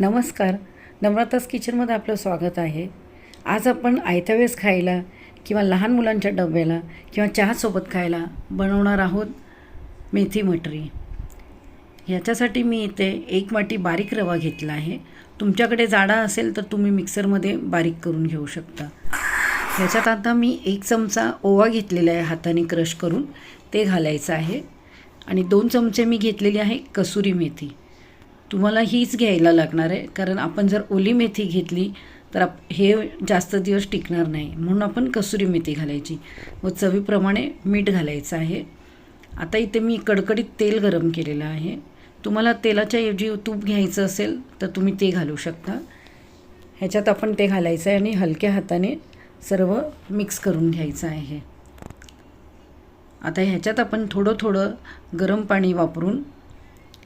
नमस्कार. नम्रतास किचनमध्ये आपलं स्वागत आहे. आज आपण आयत्या वेळेस खायला किंवा लहान मुलांच्या डब्याला किंवा चहासोबत खायला बनवणार आहोत मेथी मटरी. ह्याच्यासाठी मी इथे एक वाटी बारीक रवा घेतला आहे. तुमच्याकडे जाडा असेल तर तुम्ही मिक्सरमध्ये बारीक करून घेऊ शकता. ह्याच्यात आता मी एक चमचा ओवा घेतलेला आहे हाताने क्रश करून. ते घालायचं आहे. आणि दोन चमचे मी घेतलेली आहे कसुरी मेथी. तुम्हाला हीच घ्यायला लागणार आहे. कारण आपण जर ओली मेथी घेतली तर आप हे जास्त दिवस टिकणार नाही. म्हणून आपण कसुरी मेथी घालायची व चवीप्रमाणे मीठ घालायचं आहे. आता इथे मी कडकडीत तेल गरम केलेलं आहे. तुम्हाला तेलाच्या ऐवजी तूप घ्यायचं असेल तर तुम्ही ते घालू शकता. ह्याच्यात आपण ते घालायचं आहे आणि हलक्या हाताने सर्व मिक्स करून घ्यायचं आहे. आता ह्याच्यात आपण थोडं थोडं गरम पाणी वापरून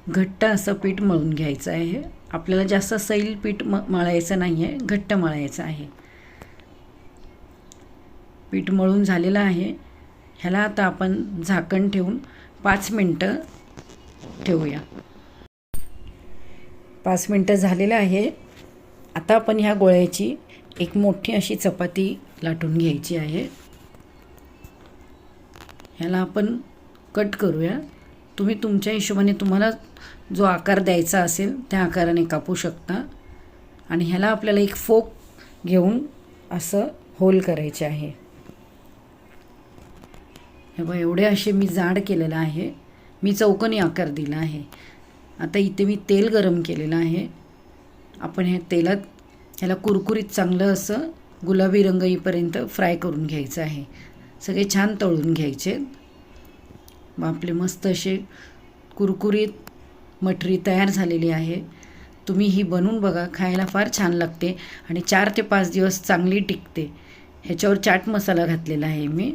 घट्ट असं पीठ मळून घ्यायचं आहे. आपल्याला जास्त सैल पीठ म मळायचं नाही आहे घट्ट मळायचं आहे. पीठ मळून झालेलं आहे. ह्याला आता आपण झाकण ठेवून पाच मिनटं ठेवूया. पाच मिनटं झालेलं आहे. आता आपण ह्या गोळ्याची एक मोठी अशी चपाती लाटून घ्यायची आहे. ह्याला आपण कट करूया. तुम्ही तुमच्या हिशोबाने तुम्हाला जो आकार द्यायचा असेल त्या आकाराने कापू शकता. आणि ह्याला आपल्याला एक फोक घेऊन असं होल करायचे आहे. हे बघा एवढे असे मी जाड केलेलं आहे. मी चौकोनी आकार दिला आहे. आता इथे मी तेल गरम केलेलं आहे. आपण हे तेलात ह्याला कुरकुरीत चांगलं असं गुलाबी रंग येईपर्यंत फ्राय करून घ्यायचं आहे. सगळे छान तळून घ्यायचे. आपले मस्त असे कुरकुरीत मटरी तयार झालेली आहे. तुम्ही ही बनवून बघा खायला फार छान लागते आणि चार ते पाच दिवस चांगली टिकते. ह्याच्यावर चाट मसाला घातलेला आहे मी.